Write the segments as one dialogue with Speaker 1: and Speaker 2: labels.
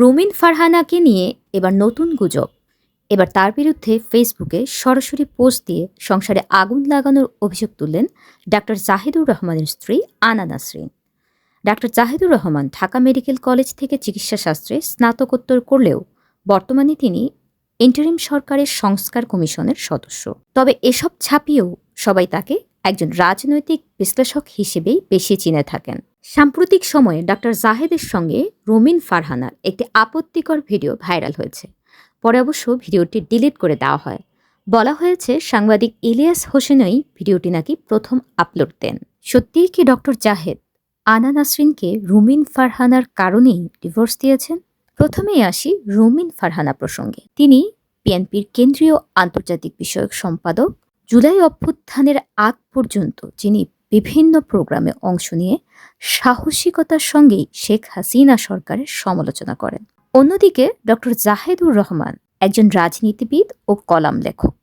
Speaker 1: রুমিন ফারহানাকে নিয়ে এবার নতুন গুজব। এবার তার বিরুদ্ধে ফেসবুকে সরাসরি পোস্ট দিয়ে সংসারে আগুন লাগানোর অভিযোগ তুললেন ডাক্তার জাহিদুর রহমানের স্ত্রী Ana Nasrin. Doctor Jahidur Rahman Dhaka medical college থেকে চিকিৎসাশাস্ত্রে স্নাতকোত্তর করলেও বর্তমানে তিনি ইন্টারিম সরকারের সংস্কার কমিশনের সদস্য। তবে এসব ছাপিয়েও সবাই তাকে একজন রাজনৈতিক বিশ্লেষক হিসেবেই বেশি চিনে থাকেন। সাম্প্রতিক সময়ে ডক্টর জাহেদের সঙ্গে রোমিন ফারহানার একটি আপত্তিকর ভিডিও ভাইরাল হয়েছে। পরে অবশ্য ভিডিওটি ডিলিট করে দেওয়া হয়। বলা হয়েছে, সাংবাদিক ইলিয়াস হোসেনই ভিডিওটি নাকি প্রথম আপলোড দেন। সত্যিই কি ডক্টর জাহেদ আনা নাসরিনকে রুমিন ফারহানার কারণেই ডিভোর্স দিয়েছেন? প্রথমেই আসি রুমিন ফারহানা প্রসঙ্গে। তিনি বিএনপির কেন্দ্রীয় আন্তর্জাতিক বিষয়ক সম্পাদক। জুলাই অভ্যুত্থানের আগ পর্যন্ত যিনি বিভিন্ন প্রোগ্রামে অংশ নিয়ে সাহসিকতার সঙ্গেই শেখ হাসিনা সরকারের সমালোচনা করেন। অন্যদিকে ডক্টর জাহেদুর রহমান একজন রাজনীতিবিদ ও কলাম লেখক।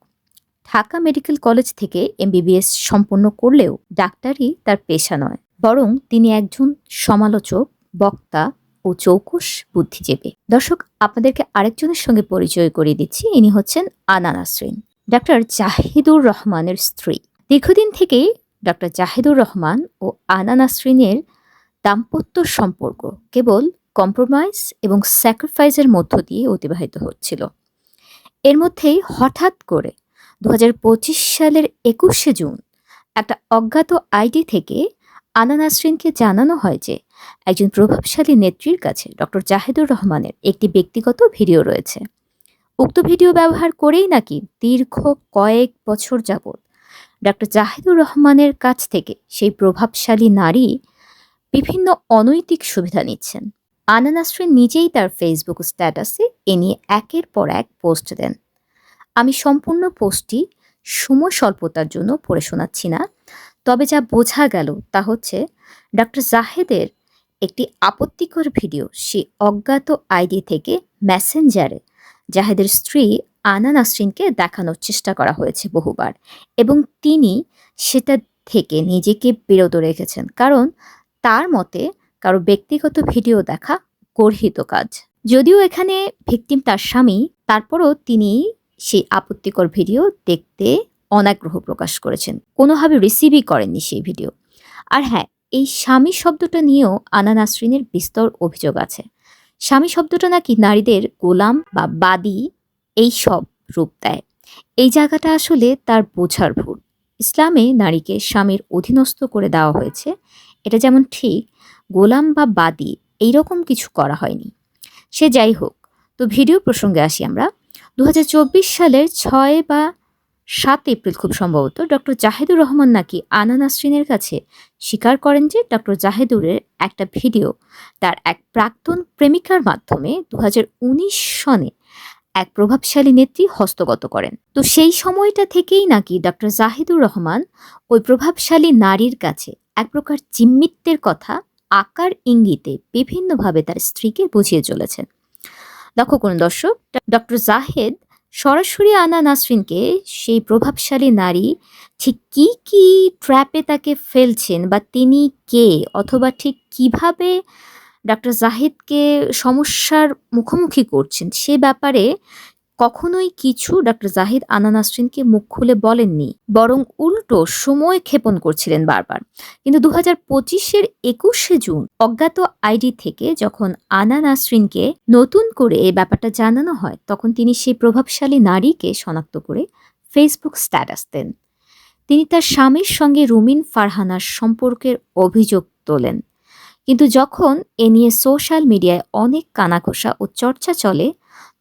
Speaker 1: ঢাকা মেডিকেল কলেজ থেকে এমবিবিএস সম্পন্ন করলেও ডাক্তারই তার পেশা নয়, বরং তিনি একজন সমালোচক, বক্তা ও চৌকুশ বুদ্ধিজীবী। দর্শক, আপনাদেরকে আরেকজনের সঙ্গে পরিচয় করিয়ে দিচ্ছি। ইনি হচ্ছেন আনা নাসরিন ডাক্তার জাহিদুর রহমানের স্ত্রী। দীর্ঘদিন থেকেই ডক্টর জাহিদুর রহমান ও আনা নাসরিনের দাম্পত্য সম্পর্ক কেবল কম্প্রোমাইজ এবং স্যাক্রিফাইসের মধ্য দিয়ে অতিবাহিত হচ্ছিল। এর মধ্যেই হঠাৎ করে দু হাজার পঁচিশ সালের একুশে জুন একটা অজ্ঞাত আইডি থেকে আনা নাসরিনকে জানানো হয় যে একজন প্রভাবশালী নেত্রীর কাছে ডক্টর জাহিদুর রহমানের একটি ব্যক্তিগত ভিডিও রয়েছে। উক্ত ভিডিও ব্যবহার করেই নাকি দীর্ঘ কয়েক বছর যাবৎ ডক্টর জাহিদুর রহমানের কাছ থেকে সেই প্রভাবশালী নারী বিভিন্ন অনৈতিক সুবিধা নিচ্ছেন। আনা নাসরিন নিজেই তার ফেসবুক স্ট্যাটাসে এ নিয়ে একের পর এক পোস্ট দেন। আমি সম্পূর্ণ পোস্টটি সময় স্বল্পতার জন্য পড়ে শোনাচ্ছি না, তবে যা বোঝা গেল তা হচ্ছে ডক্টর জাহেদের একটি আপত্তিকর ভিডিও সে অজ্ঞাত আইডি থেকে মেসেঞ্জারে জাহেদের স্ত্রী আনা নাসরিনকে দেখানোর চেষ্টা করা হয়েছে বহুবার এবং তিনি সেটা থেকে নিজেকে বিরত রেখেছেন। কারণ তার মতে কারও ব্যক্তিগত ভিডিও দেখা গর্হিত কাজ। যদিও এখানে ভিকটিম তার স্বামী, তারপরও তিনি সেই আপত্তিকর ভিডিও দেখতে অনাগ্রহ প্রকাশ করেছেন। কোনোভাবে রিসিভই করেননি সেই ভিডিও। আর হ্যাঁ এই স্বামী শব্দটা নিয়েও আনা নাসরিনের বিস্তর অভিযোগ আছে। স্বামী শব্দটা নাকি নারীদের গোলাম বা বাদী এই সব রূপ দেয়। এই জায়গাটা আসলে তার বোঝার ভুল। ইসলামে নারীকে স্বামীর অধীনস্থ করে দেওয়া হয়েছে। এটা যেমন ঠিক, গোলাম বা বাদী এইরকম কিছু করা হয়নি। সে যাই হোক, তো ভিডিও প্রসঙ্গে আসি আমরা। দু হাজার চব্বিশ সালের ছয় বা সাত এপ্রিল খুব সম্ভবত ডক্টর জাহেদুর রহমান নাকি আনা নাসরিনের কাছে স্বীকার করেন যে ডক্টর জাহেদুরের একটা ভিডিও তার এক প্রাক্তন প্রেমিকার মাধ্যমে দু হাজার উনিশ সনে এক প্রভাবশালী নেত্রী হস্তগত করেন। তো সেই সময়টা থেকেই নাকি ডক্টর জাহিদুর রহমান ওই প্রভাবশালী নারীর কাছে এক প্রকার জিম্মিত্বের কথা, আকার ইঙ্গিতে বিভিন্নভাবে তার স্ত্রীকে বুঝিয়ে চলেছেন। লক্ষ্য করুন দর্শক, ডক্টর জাহেদ সরাসরি আনা নাসরিনকে সেই প্রভাবশালী নারী ঠিক কি কি ট্র্যাপে তাকে ফেলছেন বা তিনি কে অথবা ঠিক কীভাবে ডাক্তার জাহিদকে সমস্যার মুখোমুখি করছেন। সে ব্যাপারে কখনোই কিছু ডাক্তার জাহিদ আনা নাসরিনকে মুখ খুলে বলেননি, বরং উল্টো সময় ক্ষেপণ করছিলেন বারবার। কিন্তু দু হাজার পঁচিশের একুশে জুন অজ্ঞাত আইডি থেকে যখন আনা নাসরিনকে নতুন করে এই ব্যাপারটা জানানো হয়, তখন তিনি সেই প্রভাবশালী নারীকে শনাক্ত করে ফেসবুক স্ট্যাটাস দেন। তিনি তার স্বামীর সঙ্গে রুমিন ফারহানার সম্পর্কের অভিযোগ তোলেন। কিন্তু যখন এ নিয়ে সোশ্যাল মিডিয়ায় অনেক কানাঘোষা ও চর্চা চলে,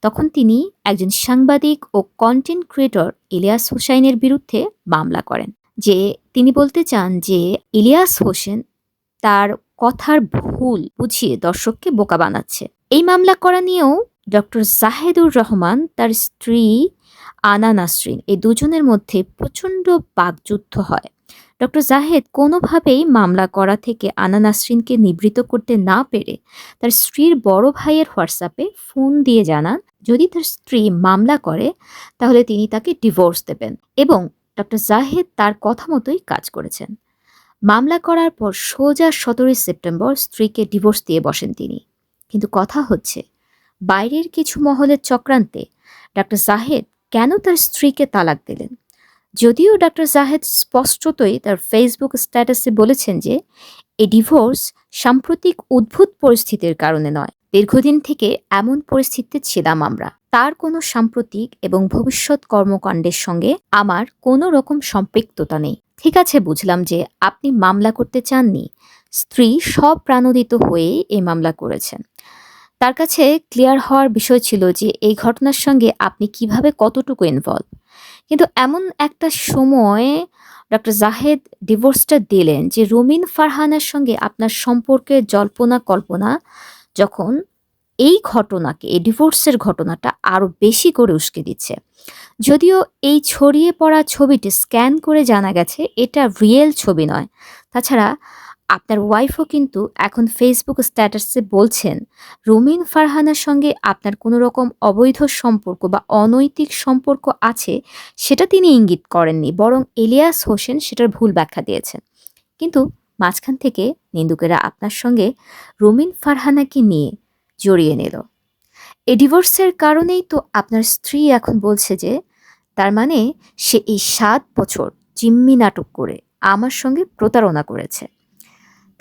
Speaker 1: তখন তিনি একজন সাংবাদিক ও কন্টেন্ট ক্রিয়েটর ইলিয়াস হোসাইনের বিরুদ্ধে মামলা করেন, যে তিনি বলতে চান যে ইলিয়াস হোসেন তার কথার ভুল বুঝিয়ে দর্শককে বোকা বানাচ্ছে। এই মামলা করা নিয়েও ডক্টর জাহেদুর রহমান তার স্ত্রী আনা নাসরিন, এই দুজনের মধ্যে প্রচণ্ড বাকযুদ্ধ হয়। ডক্টর জাহেদ কোনোভাবেই মামলা করা থেকে আনা নাসরিনকে নিবৃত করতে না পেরে তার স্ত্রীর বড় ভাইয়ের হোয়াটসঅ্যাপে ফোন দিয়ে জানান, যদি তার স্ত্রী মামলা করে, তাহলে তিনি তাকে ডিভোর্স দেবেন। এবং ডক্টর জাহেদ তার কথা মতোই কাজ করেছেন। মামলা করার পর সোজা সতেরোই সেপ্টেম্বর স্ত্রীকে ডিভোর্স দিয়ে বসেন তিনি। কিন্তু কথা হচ্ছে, বাইরের কিছু মহলের চক্রান্তে ডাক্তার জাহেদ কেন তার স্ত্রীকে তালাক দিলেন? যদিও ডাক্তার জাহেদ স্পষ্টতই তার ফেসবুক স্ট্যাটাসে বলেছেন যে এই ডিভোর্স সাম্প্রতিক উদ্ভূত পরিস্থিতির কারণে নয়। দীর্ঘদিন থেকে এমন পরিস্থিতিতে ছিলাম আমরা। তার কোনো সাম্প্রতিক এবং ভবিষ্যৎ কর্মকাণ্ডের সঙ্গে আমার কোনো রকম সম্পৃক্ততা নেই। ঠিক আছে, বুঝলাম যে আপনি মামলা করতে চাননি। স্ত্রী সব প্রাণোদিত হয়ে এই মামলা করেছেন। তার কাছে ক্লিয়ার হওয়ার বিষয় ছিল যে এই ঘটনার সঙ্গে আপনি কীভাবে কতটুকু ইনভলভ কিন্তু এমন একটা সময় ডক্টর জাহেদ ডিভোর্সটা দিলেন যে রুমিন ফারহানের সঙ্গে আপনার সম্পর্কের জল্পনা কল্পনা যখন এই ঘটনাকে, এই ডিভোর্সের ঘটনাটা আরও বেশি করে উস্কে দিচ্ছে। যদিও এই ছড়িয়ে পড়া ছবিটি স্ক্যান করে জানা গেছে, এটা রিয়েল ছবি নয়। তাছাড়া আপনার ওয়াইফও কিন্তু এখন ফেসবুক স্ট্যাটাসে বলছেন, রুমিন ফারহানার সঙ্গে আপনার কোনো রকম অবৈধ সম্পর্ক বা অনৈতিক সম্পর্ক আছে, সেটা তিনি ইঙ্গিত করেননি, বরং এলিয়াস হোসেন সেটার ভুল ব্যাখ্যা দিয়েছেন। কিন্তু মাঝখান থেকে নিন্দুকেরা আপনার সঙ্গে রুমিন ফারহানাকে নিয়ে জড়িয়ে নিল। এ ডিভোর্সের কারণেই তো আপনার স্ত্রী এখন বলছে যে, তার মানে সে এই সাত বছর জিম্মি নাটক করে আমার সঙ্গে প্রতারণা করেছে।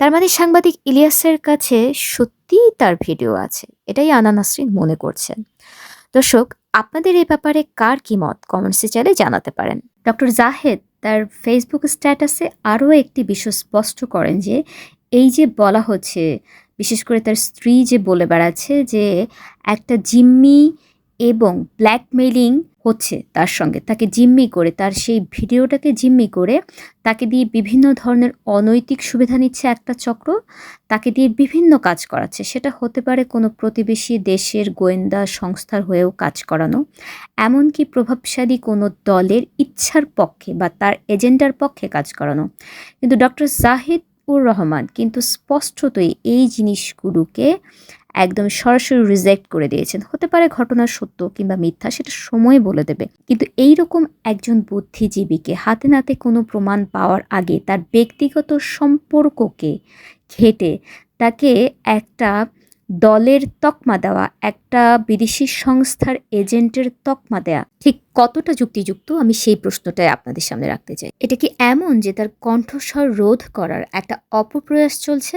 Speaker 1: তার মানে সাংবাদিক ইলিয়াসের কাছে সত্যিই তার ভিডিও আছে। এটাই আনা নাসরিন মনে করছেন। দর্শক, আপনাদের এই ব্যাপারে কার কি মত? কমেন্টসে চাইলে জানাতে পারেন। ডক্টর জাহেদ তার ফেসবুক স্ট্যাটাসে আরও একটি বিষয় স্পষ্ট করেন যে, এই যে বলা হচ্ছে, বিশেষ করে তার স্ত্রী যে বলে বেড়াচ্ছে যে, একটা জিম্মি এবং ব্ল্যাকমেলিং হচ্ছে তার সঙ্গে। তাকে জিম্মি করে, তার সেই ভিডিওটাকে জিম্মি করে তাকে দিয়ে বিভিন্ন ধরনের অনৈতিক সুবিধা নিচ্ছে একটা চক্র, তাকে দিয়ে বিভিন্ন কাজ করাচ্ছে। সেটা হতে পারে কোনো প্রতিবেশী দেশের গোয়েন্দা সংস্থার হয়েও কাজ করানো, এমনকি প্রভাবশালী কোনো দলের ইচ্ছার পক্ষে বা তার এজেন্ডার পক্ষে কাজ করানো। কিন্তু ডক্টর জাহিদ উর রহমান কিন্তু স্পষ্টতই এই জিনিসগুলোকে একদম সরাসরি রিজেক্ট করে দিয়েছেন। হতে পারে ঘটনা সত্য কিংবা মিথ্যা, সেটা সময় বলে দেবে। কিন্তু এই রকম একজন বুদ্ধিজীবীকে হাতে নাতে কোনো প্রমাণ পাওয়ার আগে তার ব্যক্তিগত সম্পর্ককে ঘেটে তাকে একটা দলের তকমা দেওয়া, একটা বিদেশি সংস্থার এজেন্টের তকমা দেওয়া ঠিক কতটা যুক্তিযুক্ত আমি সেই প্রশ্নটাই আপনাদের সামনে রাখতে চাই। এটা কি এমন যে তার কণ্ঠস্বর রোধ করার একটা অপপ্রয়াস চলছে?